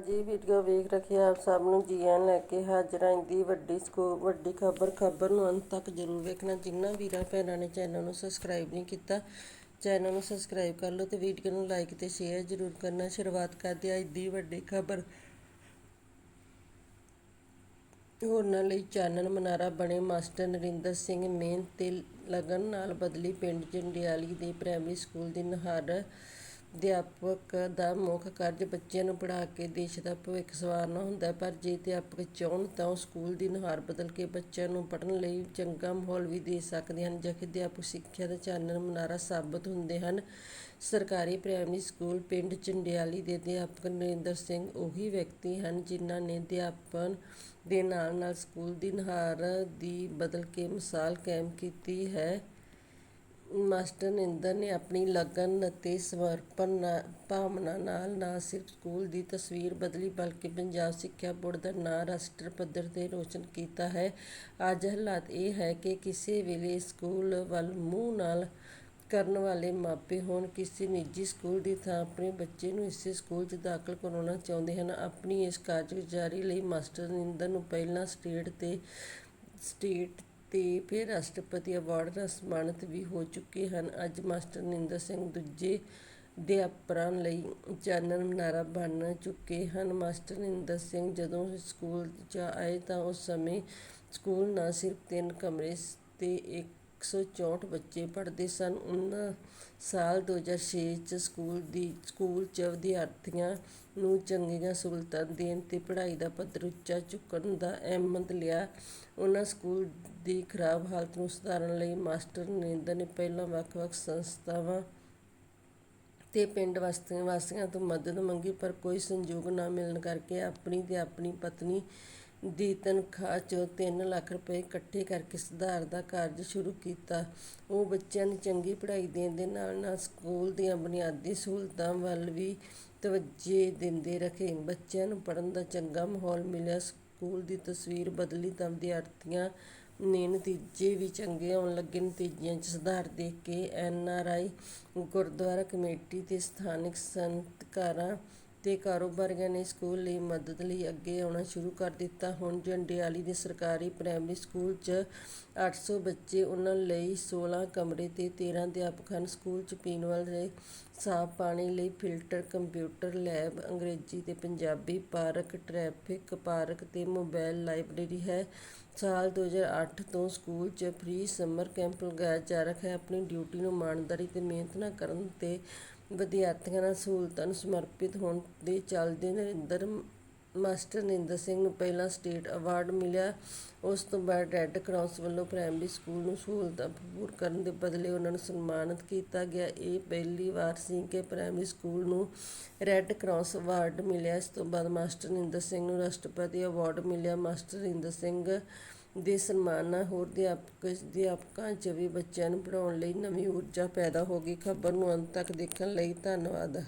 ਅਕਾਲ ਜੀ ਵੀਡੀਓ ਵੇਖ ਰੱਖੇ ਆਪ ਸਭ ਨੂੰ ਜੀ ਆਇਆਂ ਲੈ ਕੇ ਹਾਜ਼ਰ ਆਂ ਦੀ ਵੱਡੀ ਸਕੋ, ਵੱਡੀ ਖਬਰ ਖਬਰ ਨੂੰ ਅੰਤ ਤੱਕ ਜ਼ਰੂਰ ਵੇਖਣਾ। ਜਿੰਨਾ ਵੀਰਾਂ, ਭੈਣਾਂ ਨੇ ਚੈਨਲ ਨੂੰ ਸਬਸਕ੍ਰਾਈਬ ਨਹੀਂ ਕੀਤਾ, ਚੈਨਲ ਨੂੰ ਸਬਸਕ੍ਰਾਈਬ ਕਰ ਲਓ ਤੇ ਵੀਡੀਓ ਨੂੰ ਲਾਈਕ ਤੇ ਸ਼ੇਅਰ ਜ਼ਰੂਰ ਕਰਨਾ। ਸ਼ੁਰੂਆਤ ਕਰਦੇ ਆਂ ਦੀ ਵੱਡੀ ਖਬਰ। ਹੋਰਨਾਂ ਲਈ ਚਾਨਣ ਮਨਾਰਾ ਬਣੇ ਮਾਸਟਰ ਨਰਿੰਦਰ ਸਿੰਘ ਮਿਹਨਤ ਤੇ ਲਗਨ ਨਾਲ ਬਦਲੀ ਪਿੰਡ ਜੰਡਿਆਲੀ ਦੇ ਪ੍ਰਾਇਮਰੀ ਸਕੂਲ ਦੀ ਨੁਹਾਰ ਅਧਿਆਪਕ ਦਾ ਮੁੱਖ ਕਾਰਜ ਬੱਚਿਆਂ ਨੂੰ ਪੜ੍ਹਾ ਕੇ ਦੇਸ਼ ਦਾ ਭਵਿੱਖ ਸੰਵਾਰਨਾ ਹੁੰਦਾ ਪਰ ਜੇ ਅਧਿਆਪਕ ਚਾਹੁਣ ਤਾਂ ਉਹ ਸਕੂਲ ਦੀ ਨੁਹਾਰ ਬਦਲ ਕੇ ਬੱਚਿਆਂ ਨੂੰ ਪੜ੍ਹਨ ਲਈ ਚੰਗਾ ਮਾਹੌਲ ਵੀ ਦੇ ਸਕਦੇ ਹਨ ਜਿਹੇ ਅਧਿਆਪਕ ਸਿੱਖਿਆ ਦਾ ਚਾਨਣ ਮੁਨਾਰਾ ਸਾਬਤ ਹੁੰਦੇ ਹਨ। ਸਰਕਾਰੀ ਪ੍ਰਾਇਮਰੀ ਸਕੂਲ ਪਿੰਡ ਚੰਡਿਆਲੀ ਦੇ ਅਧਿਆਪਕ ਨਰਿੰਦਰ ਸਿੰਘ ਉਹੀ ਵਿਅਕਤੀ ਹਨ ਜਿਨ੍ਹਾਂ ਨੇ ਅਧਿਆਪਨ ਦੇ ਨਾਲ ਨਾਲ ਸਕੂਲ ਦੀ ਨੁਹਾਰ ਦੀ ਬਦਲ ਕੇ ਮਿਸਾਲ ਕਾਇਮ ਕੀਤੀ ਹੈ। ਮਾਸਟਰ ਨਿੰਦਰ ਨੇ ਆਪਣੀ ਲਗਨ ਅਤੇ ਸਮਰਪਣ ਨਾ- ਭਾਵਨਾ ਨਾਲ ਨਾ ਸਿਰਫ ਸਕੂਲ ਦੀ ਤਸਵੀਰ ਬਦਲੀ, ਬਲਕਿ ਪੰਜਾਬ ਸਿੱਖਿਆ ਬੋਰਡ ਦਾ ਨਾਂ ਰਾਸ਼ਟਰ ਪੱਧਰ ਤੇ ਰੋਸ਼ਨ ਕੀਤਾ ਹੈ। ਅੱਜ ਹਾਲਾਤ ਇਹ ਹੈ ਕਿ ਕਿਸੇ ਵੇਲੇ ਸਕੂਲ ਵੱਲ ਮੂੰਹ ਨਾਲ ਕਰਨ ਵਾਲੇ ਮਾਪੇ ਹੋਣ, ਕਿਸੇ ਨਿੱਜੀ ਸਕੂਲ ਦੀ ਥਾਂ ਆਪਣੇ ਬੱਚੇ ਨੂੰ ਇਸੇ ਸਕੂਲ 'ਚ ਦਾਖਲ ਕਰਾਉਣਾ ਚਾਹੁੰਦੇ ਹਨ। ਆਪਣੀ ਇਸ ਕਾਰਗੁਜ਼ਾਰੀ ਲਈ ਮਾਸਟਰ ਨਿੰਦਰ ਨੂੰ ਪਹਿਲਾਂ ਸਟੇਟ ਤੇ, ਸਟੇਟ ਅਤੇ ਫਿਰ ਰਾਸ਼ਟਰਪਤੀ ਅਵਾਰਡ ਨਾਲ ਸਨਮਾਨਿਤ ਵੀ ਹੋ ਚੁੱਕੇ ਹਨ। ਅੱਜ ਮਾਸਟਰ ਨਰਿੰਦਰ ਸਿੰਘ ਦੂਜੇ ਅਧਿਆਪਕਾਂ ਲਈ ਚਾਨਣ ਮੁਨਾਰਾ ਬਣ ਚੁੱਕੇ ਹਨ। ਮਾਸਟਰ ਨਰਿੰਦਰ ਸਿੰਘ ਜਦੋਂ ਸਕੂਲ 'ਚ ਆਏ ਤਾਂ ਉਸ ਸਮੇਂ ਸਕੂਲ ਨਾ ਸਿਰਫ ਤਿੰਨ ਕਮਰੇ ਅਤੇ ਇੱਕ ਸੌ ਚੌਂਹਠ ਬੱਚੇ ਪੜ੍ਹਦੇ ਸਨ। ਉਹਨਾਂ ਸਾਲ 2006 ਚ ਸਕੂਲ ਦੀ, ਸਕੂਲ ਚ ਵਿਦਿਆਰਥੀਆਂ ਨੂੰ ਚੰਗੀਆਂ ਸਹੂਲਤਾਂ ਦੇਣ ਅਤੇ ਪੜ੍ਹਾਈ ਦਾ ਪੱਧਰ ਉੱਚਾ ਚੁੱਕਣ ਦਾ ਅਹਿਮਦ ਲਿਆ। ਉਹਨਾਂ ਸਕੂਲ ਦੀ ਖਰਾਬ ਹਾਲਤ ਨੂੰ ਸੁਧਾਰਨ ਲਈ ਮਾਸਟਰ ਨਰਿੰਦਰ ਨੇ ਪਹਿਲਾਂ ਵੱਖ-ਵੱਖ ਸੰਸਥਾਵਾਂ ਤੇ ਪਿੰਡ ਵਾਸੀਆਂ ਵਾਸੀਆਂ ਤੋਂ ਮਦਦ ਮੰਗੀ, ਪਰ ਕੋਈ ਸੰਯੋਗ ਨਾ ਮਿਲਣ ਕਰਕੇ ਆਪਣੀ ਤੇ ਆਪਣੀ ਪਤਨੀ ਦੀ ਤਨਖਾਹ ਚੋਂ ਤਿੰਨ ਲੱਖ ਰੁਪਏ ਇਕੱਠੇ ਕਰਕੇ ਸੁਧਾਰ ਦਾ ਕਾਰਜ ਸ਼ੁਰੂ ਕੀਤਾ। ਉਹ ਬੱਚਿਆਂ ਨੂੰ ਚੰਗੀ ਪੜ੍ਹਾਈ ਦੇਣ ਦੇ ਨਾਲ ਨਾਲ ਸਕੂਲ ਦੀਆਂ ਬੁਨਿਆਦੀ ਸਹੂਲਤਾਂ ਵੱਲ ਵੀ ਤਵੱਜੇ ਦਿੰਦੇ ਰਹੇ ਬੱਚਿਆਂ ਨੂੰ ਪੜ੍ਹਨ ਦਾ ਚੰਗਾ ਮਾਹੌਲ ਮਿਲਿਆ। ਸਕੂਲ ਦੀ ਤਸਵੀਰ ਬਦਲੀ ਤਾਂ ਵਿਦਿਆਰਥੀਆਂ ਨੇ ਨਤੀਜੇ ਵੀ ਚੰਗੇ ਆਉਣ ਲੱਗੇ। ਨਤੀਜਿਆਂ 'ਚ ਸੁਧਾਰ ਦੇਖ ਕੇ N R I, gurdwara committee ਤੇ ਸਥਾਨਕ ਸੰਤਕਾਰਾਂ ਤੇ ਕਾਰੋਬਾਰੀਆਂ ਨੇ ਸਕੂਲ ਲਈ ਮਦਦ ਲਈ ਅੱਗੇ ਆਉਣਾ ਸ਼ੁਰੂ ਕਰ ਦਿੱਤਾ। ਹੁਣ ਜੰਡਿਆਲੀ ਦੇ ਸਰਕਾਰੀ ਪ੍ਰਾਇਮਰੀ ਸਕੂਲ 'ਚ 800 ਬੱਚੇ ਉਹਨਾਂ ਲਈ 16 ਕਮਰੇ ਤੇ 13 ਅਧਿਆਪਕ ਹਨ। ਸਕੂਲ 'ਚ ਪੀਣ ਵਾਲੇ ਸਾਫ਼ ਪਾਣੀ ਲਈ ਫਿਲਟਰ, ਕੰਪਿਊਟਰ, ਲੈਬ, ਅੰਗਰੇਜ਼ੀ ਤੇ ਪੰਜਾਬੀ ਪਾਰਕ, ਟ੍ਰੈਫਿਕ ਪਾਰਕ ਤੇ ਮੋਬਾਈਲ ਲਾਇਬ੍ਰੇਰੀ ਹੈ। ਸਾਲ 2008 ਤੋਂ ਸਕੂਲ 'ਚ ਫ੍ਰੀ ਸਮਰ ਕੈਂਪ ਲਗਾਇਆ ਜਾ ਰਿਹਾ ਹੈ। ਆਪਣੀ ਡਿਊਟੀ ਨੂੰ ਇਮਾਨਦਾਰੀ ਤੇ ਮਿਹਨਤ ਨਾਲ ਕਰਨ ਤੇ ਵਿਦਿਆਰਥੀਆਂ ਨਾਲ ਸਹੂਲਤਾਂ ਨੂੰ ਸਮਰਪਿਤ ਹੋਣ ਦੇ ਚਲਦੇ ਨਰਿੰਦਰ ਮਾਸਟਰ ਨਰਿੰਦਰ ਸਿੰਘ ਨੂੰ ਪਹਿਲਾ ਸਟੇਟ ਅਵਾਰਡ ਮਿਲਿਆ। ਉਸ ਤੋਂ ਬਾਅਦ ਰੈੱਡ ਕਰਾਸ ਵੱਲੋਂ ਪ੍ਰਾਇਮਰੀ ਸਕੂਲ ਨੂੰ ਸਹੂਲਤਾਂ ਭਰਪੂਰ ਕਰਨ ਦੇ ਬਦਲੇ ਉਹਨਾਂ ਨੂੰ ਸਨਮਾਨਿਤ ਕੀਤਾ ਗਿਆ। ਇਹ ਪਹਿਲੀ ਵਾਰ ਸੀ ਕਿ ਪ੍ਰਾਇਮਰੀ ਸਕੂਲ ਨੂੰ ਰੈੱਡ ਕਰਾਸ ਅਵਾਰਡ ਮਿਲਿਆ। ਇਸ ਤੋਂ ਬਾਅਦ ਮਾਸਟਰ ਨਰਿੰਦਰ ਸਿੰਘ ਨੂੰ ਰਾਸ਼ਟਰਪਤੀ ਅਵਾਰਡ ਮਿਲਿਆ। ਮਾਸਟਰ ਨਰਿੰਦਰ ਸਿੰਘ ਦੇ ਸਨਮਾਨ ਨਾਲ ਹੋਰ ਅਧਿਆਪਕ ਅਧਿਆਪਕਾਂ 'ਚ ਵੀ ਬੱਚਿਆਂ ਨੂੰ ਪੜ੍ਹਾਉਣ ਲਈ ਨਵੀਂ ਊਰਜਾ ਪੈਦਾ ਹੋ ਗਈ। ਖਬਰ ਨੂੰ ਅੰਤ ਤੱਕ ਦੇਖਣ ਲਈ ਧੰਨਵਾਦ।